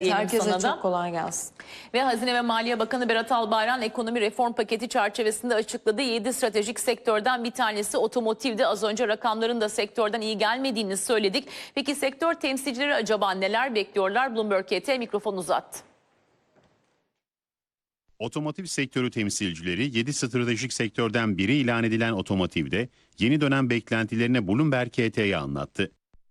diyelim Herkese sana da. çok kolay gelsin. Ve Hazine ve Maliye Bakanı Berat Albayrak ekonomi reform paketi çerçevesinde açıkladığı 7 stratejik sektörden bir tanesi otomotivdi. Az önce rakamların da sektörden iyi gelmediğini söyledik. Peki sektör temsilcileri acaba neler bekliyorlar? Bloomberg KT mikrofon uzattı. Otomotiv sektörü temsilcileri 7 stratejik sektörden biri ilan edilen otomotivde yeni dönem beklentilerini Bloomberg KT'ye anlattı.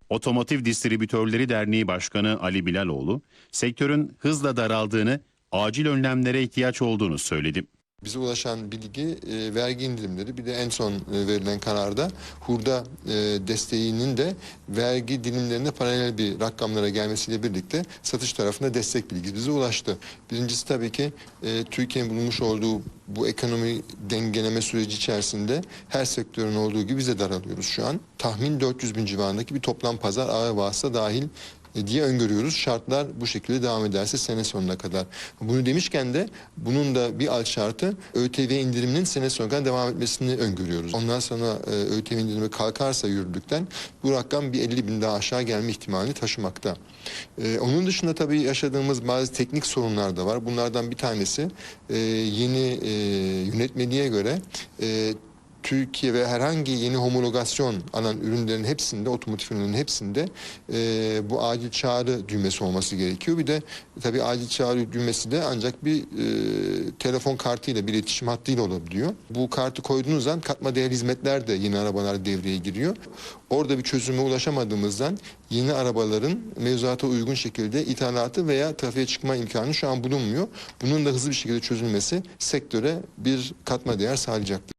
Otomotiv Distribütörleri Derneği Başkanı Ali Bilaloğlu, sektörün hızla daraldığını, acil önlemlere ihtiyaç olduğunu söyledi. Bize ulaşan bilgi e, vergi indirimleri bir de en son e, verilen kararda hurda e, desteğinin de vergi dilimlerine paralel bir rakamlara gelmesiyle birlikte satış tarafında destek bilgisi bize ulaştı. Birincisi tabii ki e, Türkiye'nin bulunmuş olduğu bu ekonomi dengeleme süreci içerisinde her sektörün olduğu gibi biz de daralıyoruz şu an. Tahmin 400 bin civarındaki bir toplam pazar ağır vasıta dahil diye öngörüyoruz. Şartlar bu şekilde devam ederse sene sonuna kadar. Bunu demişken de bunun da bir alt şartı ÖTV indiriminin sene sonuna kadar devam etmesini öngörüyoruz. Ondan sonra e, ÖTV indirimi kalkarsa yürürlükten bu rakam bir 50 bin daha aşağı gelme ihtimalini taşımakta. E, onun dışında tabii yaşadığımız bazı teknik sorunlar da var. Bunlardan bir tanesi e, yeni e, yönetmeliğe göre e, Türkiye ve herhangi yeni homologasyon alan ürünlerin hepsinde, otomotiv ürünlerin hepsinde e, bu acil çağrı düğmesi olması gerekiyor. Bir de tabii acil çağrı düğmesi de ancak bir e, telefon kartıyla, bir iletişim hattıyla olabiliyor. Bu kartı koyduğunuz zaman katma değer hizmetler de yeni arabalar devreye giriyor. Orada bir çözüme ulaşamadığımızdan yeni arabaların mevzuata uygun şekilde ithalatı veya trafiğe çıkma imkanı şu an bulunmuyor. Bunun da hızlı bir şekilde çözülmesi sektöre bir katma değer sağlayacaktır.